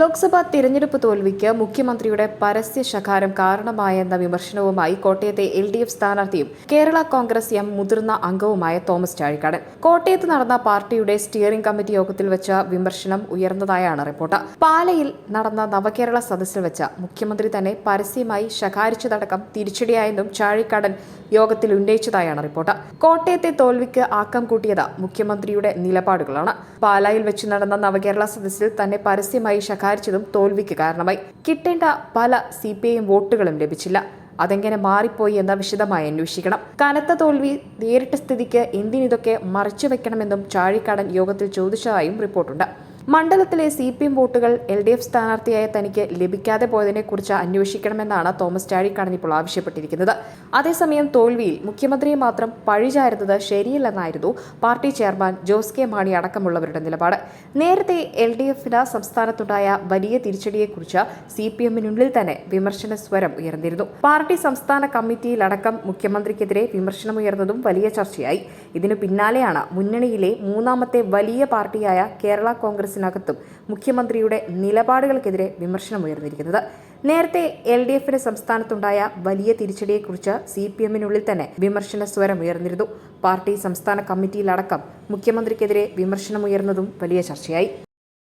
ലോക്സഭാ തിരഞ്ഞെടുപ്പ് തോൽവിക്ക് മുഖ്യമന്ത്രിയുടെ പരസ്യ ശകാരം കാരണമായെന്ന വിമർശനവുമായി കോട്ടയത്തെ എൽ ഡി എഫ് സ്ഥാനാർത്ഥിയും കേരള കോൺഗ്രസ് എം മുതിർന്ന അംഗവുമായ തോമസ് ചാഴിക്കാടൻ. കോട്ടയത്ത് നടന്ന പാർട്ടിയുടെ സ്റ്റിയറിംഗ് കമ്മിറ്റി യോഗത്തിൽ വെച്ച വിമർശനം ഉയർന്നതായാണ് റിപ്പോർട്ട്. പാലയിൽ നടന്ന നവകേരള സദസ്സിൽ വെച്ച മുഖ്യമന്ത്രി തന്നെ പരസ്യമായി ശകാരിച്ചതടക്കം തിരിച്ചടിയായെന്നും ചാഴിക്കാടൻ യോഗത്തിൽ ഉന്നയിച്ചതായാണ് റിപ്പോർട്ട്. കോട്ടയത്തെ തോൽവിക്ക് ആക്കം കൂട്ടിയത് മുഖ്യമന്ത്രിയുടെ നിലപാടുകളാണ്. പാലായിൽ വെച്ച് നടന്ന നവകേരള സദസ്സിൽ തന്നെ പരസ്യമായി ശകാരിച്ചതും തോൽവിക്ക് കാരണമായി. കിട്ടേണ്ട പല സി പി ഐ വോട്ടുകളും ലഭിച്ചില്ല. അതെങ്ങനെ മാറിപ്പോയി എന്ന വിശദമായി അന്വേഷിക്കണം. കനത്ത തോൽവി നേരിട്ട സ്ഥിതിക്ക് എന്തിനിതൊക്കെ മറച്ചു വെക്കണമെന്നും ചാഴിക്കാടൻ യോഗത്തിൽ ചോദിച്ചതായും റിപ്പോർട്ടുണ്ട്. മണ്ഡലത്തിലെ സി പി എം വോട്ടുകൾ എൽ ഡി എഫ് സ്ഥാനാർത്ഥിയായ തനിക്ക് ലഭിക്കാതെ പോയതിനെക്കുറിച്ച് അന്വേഷിക്കണമെന്നാണ് തോമസ് ചാഴിക്കാണിപ്പോൾ ആവശ്യപ്പെട്ടിരിക്കുന്നത്. അതേസമയം തോൽവിയിൽ മുഖ്യമന്ത്രിയെ മാത്രം പഴിചാരുന്നത് ശരിയല്ലെന്നായിരുന്നു party chairman Jose K Mani അടക്കമുള്ളവരുടെ നിലപാട്. നേരത്തെ എൽ ഡി എഫിന് സംസ്ഥാനത്തുണ്ടായ വലിയ തിരിച്ചടിയെക്കുറിച്ച് സി പി എമ്മിനുള്ളിൽ തന്നെ വിമർശന സ്വരം ഉയർന്നിരുന്നു. പാർട്ടി സംസ്ഥാന കമ്മിറ്റിയിലടക്കം മുഖ്യമന്ത്രിക്കെതിരെ വിമർശനമുയർന്നതും വലിയ ചർച്ചയായി. ഇതിനു പിന്നാലെയാണ് മുന്നണിയിലെ മൂന്നാമത്തെ വലിയ പാർട്ടിയായ കേരള കോൺഗ്രസിനകത്തും മുഖ്യമന്ത്രിയുടെ നിലപാടുകൾക്കെതിരെ വിമർശനമുയർന്നിരിക്കുന്നത്. നേരത്തെ എൽ ഡി എഫിന് സംസ്ഥാനത്തുണ്ടായ വലിയ തിരിച്ചടിയെക്കുറിച്ച് സി പി എമ്മിനുള്ളിൽ തന്നെ വിമർശന സ്വരം ഉയർന്നിരുന്നു പാർട്ടി സംസ്ഥാന കമ്മിറ്റിയിലടക്കം മുഖ്യമന്ത്രിക്കെതിരെ വിമർശനമുയർന്നതും വലിയ ചർച്ചയായി.